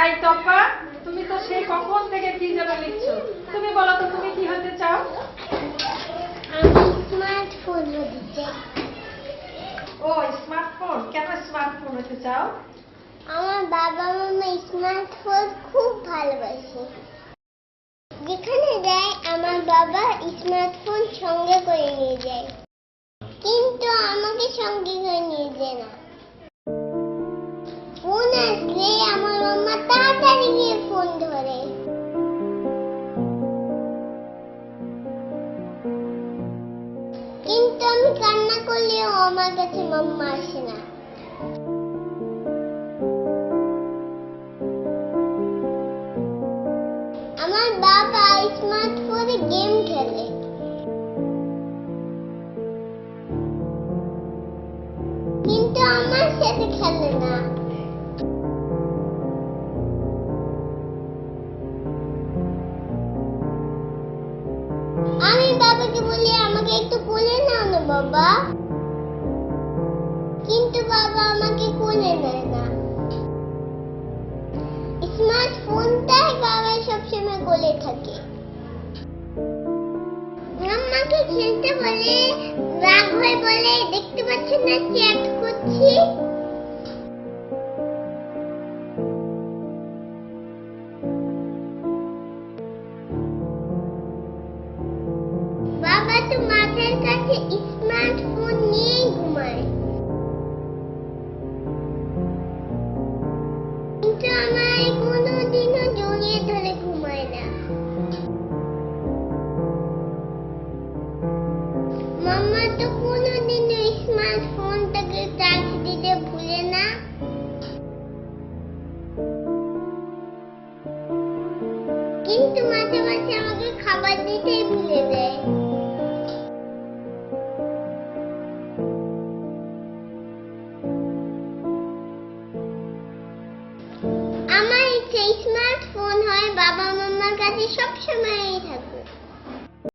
এই তপা, তুমি তো সেই কখন থেকে কি যেন লিখছো তুমি বলো তো, তুমি কি হতে চাও? স্মার্টফোন হতে চাই ও, স্মার্টফোন। কেন স্মার্টফোন হতে চাও? আমার বাবা মামা স্মার্টফোন খুব ভালোবাসে। যেখানে যায়, আমার বাবা স্মার্টফোন সঙ্গে করে নিয়ে যায়। কিন্তু আমাকে সঙ্গে করে নিয়ে যায় না। আমার কাছে মাম্মা আসে না। আমার বাবা স্মার্টফোনে গেম খেলে। কিন্তু আমার সাথে খেলে না। আমি বাবাকে বলি, আমাকে একটু কোলে নাও না বাবা। আমাকে নেয় না স্মার্টফোনটাই বাবা সবসময় কোলে থাকে। মাম্মাকে খেলতে বলে, রাগ হয়ে বলে, দেখতে পাচ্ছেন না চ্যাট করছি? বাবা তো মাথার কাছে স্মার্টফোন নিয়েই ঘুমায়। তো কোনোদিনও স্মার্টফোনটাকে চার্জ দিতে ভুলে না। কিন্তু মাঝে মাঝে আমাকে খাবার দিতেই ভুলে দেয়